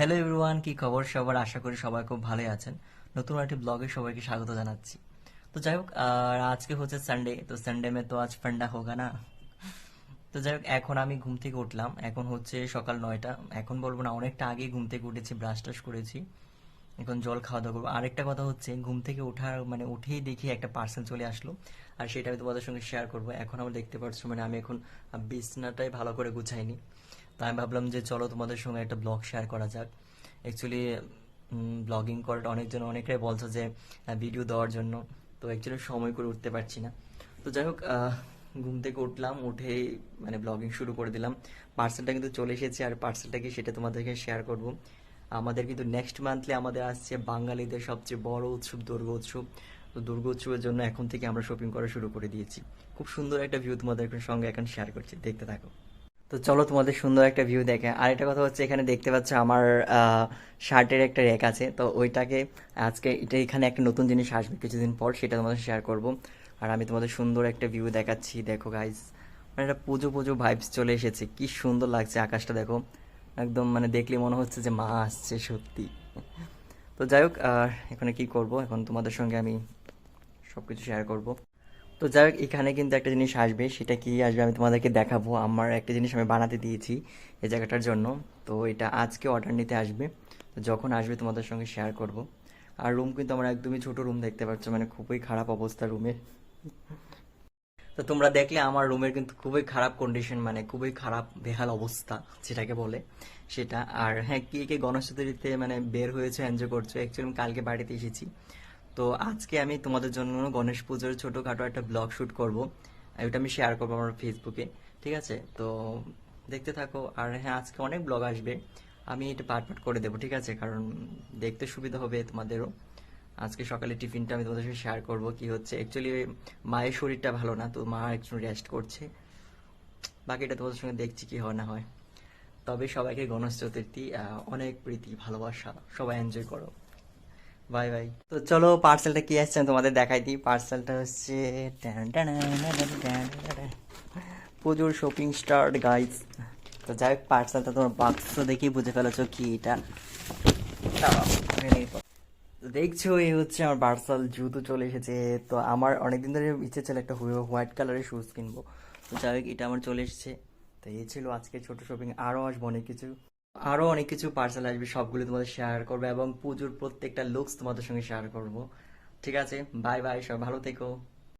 Hello everyone কি খবর সবার? আশা করি সবাই খুব ভালোই আছেন। নতুন একটি ব্লগে সবাইকে স্বাগত জানাচ্ছি। তো যাই হোক আজকে হচ্ছে সানডে তো সানডে মে তো আজ ফান্ডা হোগা না? তো যাই হোক, এখন আমি ঘুম থেকে উঠলাম। এখন হচ্ছে সকাল নয়টা। এখন বলব না, অনেকটা আগে ঘুম থেকে উঠেছি ব্রাশ টাশ করেছি। এখন জল খাওয়া দাওয়া করব। আরেকটা কথা হচ্ছে, ঘুম থেকে ওঠার মানে উঠেই দেখি একটা পার্সেল চলে আসলো। আর সেটা আমি তোমাদের সঙ্গে শেয়ার করব। এখন আমরা দেখতে পাচ্ছ মানে আমি এখন বিছনাটাই ভালো করে গুছাইনি। তো আমি ভাবলাম যে চলো তোমাদের সঙ্গে একটা ব্লগ শেয়ার করা যাক। অ্যাকচুয়ালি ব্লগিং করাটা অনেকজন অনেকটাই বলছো যে ভিডিও দেওয়ার জন্য। তো অ্যাকচুয়ালি সময় করে উঠতে পারছি না। তো যাই হোক ঘুম থেকে উঠলাম, উঠেই মানে ব্লগিং শুরু করে দিলাম। পার্সেলটা কিন্তু চলে এসেছে আর পার্সেলটা কি সেটা তোমাদেরকে শেয়ার করব। আমাদের কিন্তু নেক্সট মান্থলি আমাদের আসছে বাঙালিদের সবচেয়ে বড় উৎসব, দুর্গা উৎসব। তো দুর্গা উৎসবের জন্য এখন থেকে আমরা শপিং করা শুরু করে দিয়েছি। খুব সুন্দর একটা ভিউ তোমাদের সঙ্গে এখন শেয়ার করছি। দেখতে থাকো। তো চলো তোমাদের সুন্দর একটা ভিউ দেখে। আর একটা কথা হচ্ছে, এখানে দেখতে পাচ্ছ আমার শার্টের একটা র্যাক আছে। তো ওইটাকে আজকে এটা এখানে একটা নতুন জিনিস আসবে কিছুদিন পর, সেটা তোমাদের শেয়ার করব। আর আমি তোমাদের সুন্দর একটা ভিউ দেখাচ্ছি, দেখো গাইস মানে একটা পুজো পুজো ভাইবস চলে এসেছে। কি সুন্দর লাগছে আকাশটা, দেখো। একদম মানে দেখলে মনে হচ্ছে যে মা আসছে সত্যি। তো যাই হোক আর এখানে কি করব? এখন তোমাদের সঙ্গে আমি সব কিছু শেয়ার করব। তো যাই হোক, এখানে কিন্তু একটা জিনিস আসবে, সেটা কি আসবে আমি তোমাদেরকে দেখাবো। আমার একটা জিনিস আমি বানাতে দিয়েছি এই জায়গাটার জন্য। তো এটা আজকে অর্ডার নিতে আসবে। তো যখন আসবে তোমাদের সঙ্গে শেয়ার করব। আর রুম কিন্তু আমার একদমই ছোট রুম দেখতে পাচ্ছ মানে খুবই খারাপ অবস্থা রুমের তো তোমরা দেখলে আমার রুমের কিন্তু খুবই খারাপ কন্ডিশন মানে খুবই খারাপ, বেহাল অবস্থা, যেটাকে বলে সেটা। আর হ্যাঁ কে কে গণেশ চতুর্থীতে মানে বের হয়েছে এনজয় করছ অ্যাকচুয়ালি আমি কালকে বাড়িতে এসেছি। তো আজকে আমি তোমাদের জন্য গণেশ পুজোর ছোটোখাটো একটা ব্লগ শ্যুট করব। ওটা আমি শেয়ার করব আমার ফেসবুকে ঠিক আছে? তো দেখতে থাকো। আর হ্যাঁ আজকে অনেক ব্লগ আসবে। আমি এটা পার্ট পার্ট করে দেবো, ঠিক আছে? কারণ দেখতে সুবিধা হবে তোমাদেরও। আজকে সকালে টিফিনটা আমি তোমাদের সাথে শেয়ার করব কি হচ্ছে। অ্যাকচুয়ালি মায়ের শরীরটা ভালো না, তো মা একটু রেস্ট করছে। বাকিটা তোমাদের সঙ্গে দেখছি কি হয় না হয়। তবে সবাইকে গণেশ চতুর্থী অনেক প্রীতি, ভালোবাসা, সবাই এনজয় করো। Bye bye. তো চলো পার্সেলটা কি আসছে তোমাদের দেখাই দিই। পার্সেলটা হচ্ছে। পুজোর শপিং স্টার্ট গাইজ তো যাই হোক পার্সেলটা তোমার বাক্স দেখি বুঝে ফেলেছো কি এটা। দেখছ, এই হচ্ছে আমার পার্সেল জুতো চলে এসেছে। তো আমার অনেকদিন ধরে ইচ্ছে ছিল একটা হোয়াইট কালারের শুজ কিনবো। তো যাই হোক, এটা আমার চলে এসেছে। তো এই ছিল আজকে ছোট শপিং আরও আসব অনেক কিছু। আরও অনেক কিছু পার্সেল আসবে, সবগুলো তোমাদের শেয়ার করব এবং পুজোর প্রত্যেকটা লুকস তোমাদের সঙ্গে শেয়ার করব। ঠিক আছে? বাই বাই সব ভালো থেকো।